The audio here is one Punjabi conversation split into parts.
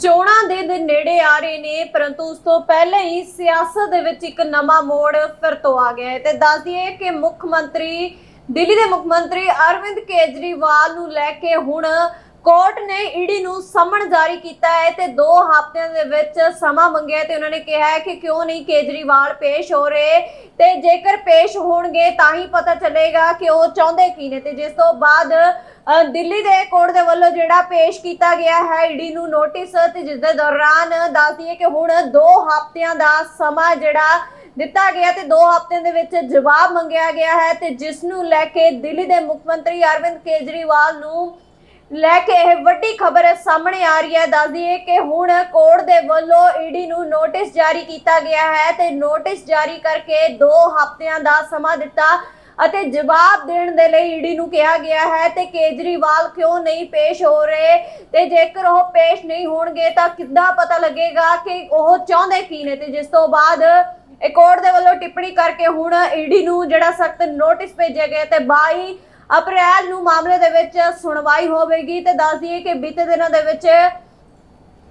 ਚੋਣਾਂ ਦੇ ਦਿਨ ਨੇੜੇ ਆ ਰਹੇ ਨੇ, ਪਰੰਤੂ ਉਸ ਤੋਂ ਪਹਿਲਾਂ ਹੀ ਸਿਆਸਤ ਦੇ ਵਿੱਚ ਇੱਕ ਨਵਾਂ ਮੋੜ ਫਿਰ ਤੋਂ ਆ ਗਿਆ ਹੈ। ਤੇ ਦੱਸ ਦਈਏ ਕਿ ਮੁੱਖ ਮੰਤਰੀ, ਦਿੱਲੀ ਦੇ ਮੁੱਖ ਮੰਤਰੀ ਅਰਵਿੰਦ ਕੇਜਰੀਵਾਲ ਨੂੰ ਲੈ ਕੇ ਹੁਣ ਕੋਰਟ ਨੇ ਈਡੀ ਨੂੰ ਸਮਨ ਜਾਰੀ ਕੀਤਾ ਹੈ ਤੇ 2 ਹਫ਼ਤਿਆਂ ਦੇ ਵਿੱਚ ਸਮਾਂ ਮੰਗਿਆ ਤੇ ਉਹਨਾਂ ਨੇ ਕਿਹਾ ਹੈ ਕਿ ਕਿਉਂ ਨਹੀਂ ਕੇਜਰੀਵਾਲ ਪੇਸ਼ ਹੋ ਰਹੇ ਤੇ ਜੇਕਰ ਪੇਸ਼ ਹੋਣਗੇ ਤਾਂ ਹੀ ਪਤਾ ਚੱਲੇਗਾ ਕਿ ਉਹ ਚਾਹੁੰਦੇ ਕੀ ਨੇ ਤੇ ਜਿਸ ਤੋਂ ਬਾਅਦ ਦਿੱਲੀ ਦੇ ਕੋਰਟ ਦੇ ਵੱਲੋਂ ਜਿਹੜਾ ਪੇਸ਼ ਕੀਤਾ ਗਿਆ ਹੈ ਈਡੀ ਨੂੰ ਨੋਟਿਸ ਤੇ ਜਿਸ ਦੇ ਦੌਰਾਨ ਦੱਸ ਦਈਏ ਕਿ ਹੁਣ 2 ਹਫ਼ਤਿਆਂ ਦਾ ਸਮਾਂ ਜਿਹੜਾ ਦਿੱਤਾ ਗਿਆ ਤੇ 2 ਹਫ਼ਤਿਆਂ ਦੇ ਵਿੱਚ ਜਵਾਬ ਮੰਗਿਆ ਗਿਆ ਹੈ ਤੇ ਜਿਸ ਨੂੰ ਲੈ ਕੇ ਦਿੱਲੀ ਦੇ ਮੁੱਖ ਮੰਤਰੀ ਅਰਵਿੰਦ ਕੇਜਰੀਵਾਲ ਨੂੰ ਲੈ ਕੇ ਇਹ ਵੱਡੀ ਖਬਰ ਸਾਹਮਣੇ ਆ ਰਹੀ ਹੈ। ਦੱਸ ਦਈਏ ਕਿ ਹੁਣ ਕੋਰਟ ਦੇ ਵੱਲੋਂ ਈਡੀ ਨੂੰ ਨੋਟਿਸ ਜਾਰੀ ਕੀਤਾ ਗਿਆ ਹੈ ਤੇ ਨੋਟਿਸ ਜਾਰੀ ਕਰਕੇ 2 ਹਫ਼ਤਿਆਂ ਦਾ ਸਮਾਂ ਦਿੱਤਾ ਅਤੇ ਜਵਾਬ ਦੇਣ ਦੇ ਲਈ ਈਡੀ ਨੂੰ ਕਿਹਾ ਗਿਆ ਹੈ ਤੇ ਕੇਜਰੀਵਾਲ ਕਿਉਂ ਨਹੀਂ ਪੇਸ਼ ਹੋ ਰਹੇ ਤੇ ਜੇਕਰ ਉਹ ਪੇਸ਼ ਨਹੀਂ ਹੋਣਗੇ ਤਾਂ ਕਿੱਦਾਂ ਪਤਾ ਲੱਗੇਗਾ ਕਿ ਉਹ ਚਾਹੁੰਦੇ ਕੀ ਨੇ ਤੇ ਜਿਸ ਤੋਂ ਬਾਅਦ ਇਹ ਕੋਰਟ ਦੇ ਵੱਲੋਂ ਟਿੱਪਣੀ ਕਰਕੇ ਹੁਣ ਈਡੀ ਨੂੰ ਜਿਹੜਾ ਸਖਤ ਨੋਟਿਸ ਭੇਜਿਆ ਗਿਆ ਤੇ 22 ਅਪ੍ਰੈਲ ਨੂੰ ਮਾਮਲੇ ਦੇ ਵਿੱਚ ਸੁਣਵਾਈ ਹੋਵੇਗੀ ਤੇ ਦੱਸ ਦਈਏ ਕਿ ਬੀਤੇ ਦਿਨਾਂ ਦੇ ਵਿੱਚ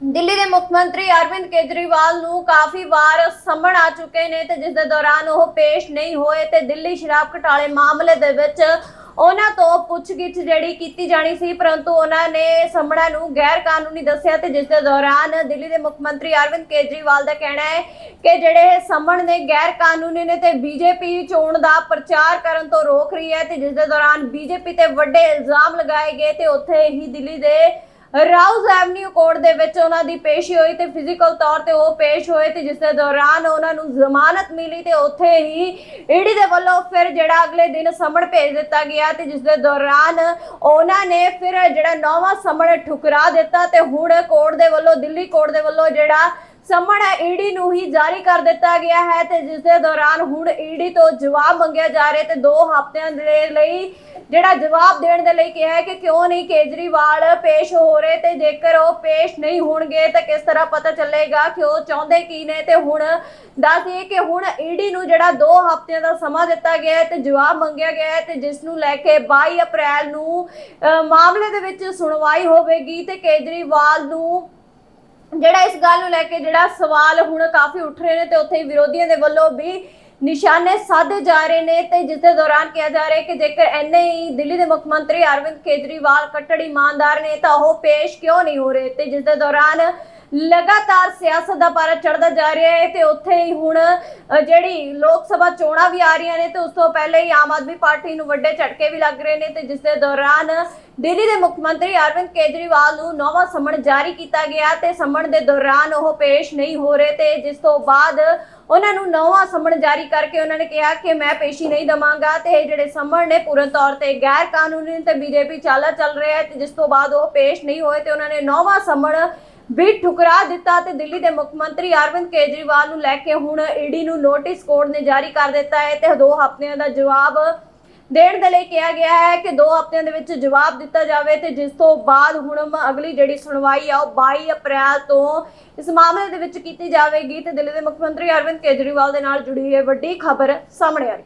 ਦਿੱਲੀ ਦੇ ਮੁੱਖ ਮੰਤਰੀ ਅਰਵਿੰਦ ਕੇਜਰੀਵਾਲ ਨੂੰ ਕਾਫੀ ਵਾਰ ਸਮਣ ਆ ਚੁੱਕੇ ਨੇ ਤੇ ਜਿਸ ਦੇ ਦੌਰਾਨ ਉਹ ਪੇਸ਼ ਨਹੀਂ ਹੋਏ ਤੇ ਦਿੱਲੀ ਸ਼ਰਾਬ ਘਟਾਲੇ ਮਾਮਲੇ ਦੇ ਵਿੱਚ ਉਹਨਾਂ ਤੋਂ ਪੁੱਛਗਿੱਛ ਜਿਹੜੀ ਕੀਤੀ ਜਾਣੀ ਸੀ, ਪਰੰਤੂ ਉਹਨਾਂ ਨੇ ਸੰਮਣਾ ਨੂੰ ਗੈਰ ਕਾਨੂੰਨੀ ਦੱਸਿਆ ਤੇ ਜਿਸ ਦੇ ਦੌਰਾਨ ਦਿੱਲੀ ਦੇ ਮੁੱਖ ਮੰਤਰੀ ਅਰਵਿੰਦ ਕੇਜਰੀਵਾਲ ਦਾ ਕਹਿਣਾ ਹੈ ਕਿ ਜਿਹੜੇ ਇਹ ਸੰਮਣ ਨੇ, ਗੈਰ ਕਾਨੂੰਨੀ ਨੇ ਤੇ ਬੀਜੇਪੀ ਚੋਣ ਦਾ ਪ੍ਰਚਾਰ ਕਰਨ ਤੋਂ ਰੋਕ ਰਹੀ ਹੈ ਤੇ ਜਿਸ ਦੇ ਦੌਰਾਨ ਬੀਜੇਪੀ ਤੇ ਵੱਡੇ ਇਲਜ਼ਾਮ ਲਗਾਏ ਗਏ ਤੇ ਉੱਥੇ ਹੀ ਦਿੱਲੀ ਦੇ ਰਾਉਜ਼ ਐਵਨਿਊ ਕੋਰਟ ਦੇ ਵਿੱਚ ਉਹਨਾਂ ਦੀ ਪੇਸ਼ੀ ਹੋਈ ਤੇ ਫਿਜ਼ੀਕਲ ਤੌਰ ਤੇ ਉਹ ਪੇਸ਼ ਹੋਏ ਤੇ ਜਿਸ ਦੇ ਦੌਰਾਨ ਉਹਨਾਂ ਨੂੰ ਜ਼ਮਾਨਤ ਮਿਲੀ ਤੇ ਉੱਥੇ ਹੀ ਈਡੀ ਦੇ ਵੱਲੋਂ ਫਿਰ ਜਿਹੜਾ ਅਗਲੇ ਦਿਨ ਸਮਣ ਭੇਜ ਦਿੱਤਾ ਗਿਆ ਤੇ ਜਿਸ ਦੇ ਦੌਰਾਨ ਉਹਨਾਂ ਨੇ ਫਿਰ ਜਿਹੜਾ ਨੌਵਾਂ ਸਮਣ ਠੁਕਰਾ ਦਿੱਤਾ ਤੇ ਹੁਣ ਕੋਰਟ ਦੇ ਵੱਲੋਂ, ਦਿੱਲੀ ਕੋਰਟ ਦੇ ਵੱਲੋਂ ਜਿਹੜਾ ਸਮਣ ਹੈ ਈਡੀ ਨੂੰ ਹੀ ਜਾਰੀ ਕਰ ਦਿੱਤਾ ਗਿਆ ਹੈ ਤੇ ਜਿਸ ਦੇ ਦੌਰਾਨ ਹੁਣ ਈਡੀ ਤੋਂ ਜਵਾਬ ਮੰਗਿਆ ਜਾ ਰਿਹਾ ਤੇ 2 ਹਫ਼ਤਿਆਂ ਦੇ ਲਈ ਜਿਹੜਾ ਜਵਾਬ ਦੇਣ ਦੇ ਲਈ ਕਿਹਾ ਹੈ ਕਿ ਕਿਉਂ ਨਹੀਂ ਕੇਜਰੀਵਾਲ ਪੇਸ਼ ਹੋ ਰਹੇ ਤੇ ਜੇਕਰ ਉਹ ਪੇਸ਼ ਨਹੀਂ ਹੋਣਗੇ ਤਾਂ ਕਿਸ ਤਰ੍ਹਾਂ ਪਤਾ ਚੱਲੇਗਾ ਕਿ ਉਹ ਚਾਹੁੰਦੇ ਕੀ ਨੇ? ਤੇ ਹੁਣ ਦੱਸ ਦਈਏ ਕਿ ਹੁਣ ਈਡੀ ਨੂੰ ਜਿਹੜਾ 2 ਹਫ਼ਤਿਆਂ ਦਾ ਸਮਾਂ ਦਿੱਤਾ ਗਿਆ ਹੈ ਤੇ ਜਵਾਬ ਮੰਗਿਆ ਗਿਆ ਹੈ ਤੇ ਜਿਸ ਨੂੰ ਲੈ ਕੇ 22 ਅਪ੍ਰੈਲ ਨੂੰ ਅ, ਮਾਮਲੇ ਦੇ ਵਿੱਚ ਸੁਣਵਾਈ ਹੋਵੇਗੀ ਤੇ ਕੇਜਰੀਵਾਲ ਨੂੰ ਜਿਹੜਾ ਇਸ ਗੱਲ ਨੂੰ ਲੈ ਕੇ ਜਿਹੜਾ ਸਵਾਲ ਹੁਣ ਕਾਫੀ ਉੱਠ ਰਹੇ ਨੇ ਤੇ ਉੱਥੇ ਵਿਰੋਧੀਆਂ ਦੇ ਵੱਲੋਂ ਵੀ ਨਿਸ਼ਾਨੇ ਸਾਧੇ ਜਾ ਰਹੇ ਨੇ ਤੇ ਜਿਸ ਦੇ ਦੌਰਾਨ ਕਿਹਾ ਜਾ ਰਿਹਾ ਕਿ ਜੇਕਰ ਐਨੇ ਹੀ ਦਿੱਲੀ ਦੇ ਮੁੱਖ ਮੰਤਰੀ ਅਰਵਿੰਦ ਕੇਜਰੀਵਾਲ, ਕੱਟੜ ਇਮਾਨਦਾਰ ਨੇ ਤਾਂ ਉਹ ਪੇਸ਼ ਕਿਉਂ ਨਹੀਂ ਹੋ ਰਹੇ? ਤੇ ਜਿਸ ਦੇ ਦੌਰਾਨ ਲਗਾਤਾਰ ਸਿਆਸਤ ਦਾ ਪਾਰਾ ਚੜਦਾ ਜਾ ਰਿਹਾ ਹੈ ਤੇ ਉੱਥੇ ਹੀ ਹੁਣ ਜਿਹੜੀ ਲੋਕ ਸਭਾ ਚੋਣਾਂ ਵੀ ਆ ਰਹੀਆਂ ਨੇ ਤੇ ਉਸ ਤੋਂ ਪਹਿਲੇ ਹੀ ਆਮ ਆਦਮੀ ਪਾਰਟੀ ਨੂੰ ਵੱਡੇ ਝਟਕੇ ਵੀ ਲੱਗ ਰਹੇ ਨੇ ਤੇ ਜਿਸ ਦੇ ਦੌਰਾਨ ਦਿੱਲੀ ਦੇ ਮੁੱਖ ਮੰਤਰੀ ਅਰਵਿੰਦ ਕੇਜਰੀਵਾਲ ਨੂੰ ਨਵਾਂ ਸੰਮਣ ਜਾਰੀ ਕੀਤਾ ਗਿਆ ਤੇ ਸੰਮਣ ਦੇ ਦੌਰਾਨ ਉਹ ਪੇਸ਼ ਨਹੀਂ ਹੋ ਰਹੇ ਤੇ ਜਿਸ ਤੋਂ ਬਾਅਦ ਉਹਨਾਂ ਨੂੰ ਨਵਾਂ ਸਮਣ ਜਾਰੀ ਕਰਕੇ ਉਹਨਾਂ ਨੇ ਕਿਹਾ ਕਿ ਮੈਂ ਪੇਸ਼ੀ ਨਹੀਂ ਦਵਾਂਗਾ ਤੇ ਇਹ ਜਿਹੜੇ ਸਮਣ ਨੇ ਪੂਰਨ ਤੌਰ ਤੇ ਗੈਰ ਕਾਨੂੰਨੀ ਨੇ ਤੇ ਬੀਜੇਪੀ ਚਾਲਾ ਚੱਲ ਰਿਹਾ ਹੈ ਤੇ ਜਿਸ ਤੋਂ ਬਾਅਦ ਉਹ ਪੇਸ਼ ਨਹੀਂ ਹੋਏ ਤੇ ਉਹਨਾਂ ਨੇ ਨਵਾਂ ਸਮਣ ਵੀ ਠੁਕਰਾ ਦਿੱਤਾ ਤੇ ਦਿੱਲੀ ਦੇ ਮੁੱਖ ਮੰਤਰੀ ਅਰਵਿੰਦ ਕੇਜਰੀਵਾਲ ਨੂੰ ਲੈ ਕੇ ਹੁਣ ਈਡੀ ਨੂੰ ਨੋਟਿਸ ਕੋਰਟ ਨੇ ਜਾਰੀ ਕਰ ਦਿੱਤਾ ਹੈ ਤੇ ਦੋ ਹਫ਼ਤਿਆਂ ਦਾ ਜਵਾਬ ਦੇਣ ਦੇ ਲਈ ਕਿਹਾ ਗਿਆ ਹੈ ਕਿ ਦੋ ਹਫ਼ਤਿਆਂ ਦੇ ਵਿੱਚ ਜਵਾਬ ਦਿੱਤਾ ਜਾਵੇ ਤੇ ਜਿਸ ਤੋਂ ਬਾਅਦ ਹੁਣ ਅਗਲੀ ਜਿਹੜੀ ਸੁਣਵਾਈ ਆ ਉਹ 22 ਅਪ੍ਰੈਲ ਤੋਂ ਇਸ ਮਾਮਲੇ ਦੇ ਵਿੱਚ ਕੀਤੀ ਜਾਵੇਗੀ ਤੇ ਦਿੱਲੀ ਦੇ ਮੁੱਖ ਮੰਤਰੀ ਅਰਵਿੰਦ ਕੇਜਰੀਵਾਲ ਦੇ ਨਾਲ ਜੁੜੀ ਇਹ ਵੱਡੀ ਖਬਰ ਸਾਹਮਣੇ ਆ ਰਹੀ